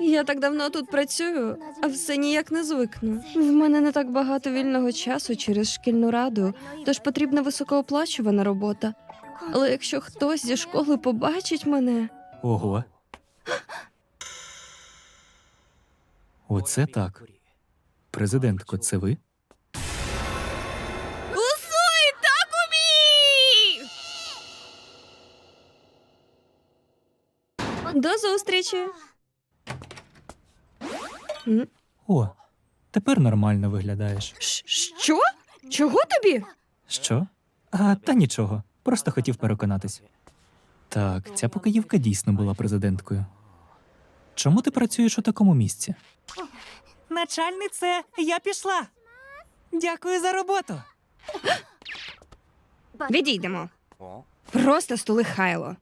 Я так давно тут працюю, а все ніяк не звикну. В мене не так багато вільного часу через шкільну раду, тож потрібна високооплачувана робота. Але якщо хтось зі школи побачить мене, Ого. Оце так. Президентко, це ви? До зустрічі! О, тепер нормально виглядаєш. Щ- Що? Чого тобі? Що? А, та нічого. Просто хотів переконатись. Так, ця покоївка дійсно була президенткою. Чому ти працюєш у такому місці? Начальнице, я пішла. Дякую за роботу. Відійдемо. Просто стули хайло.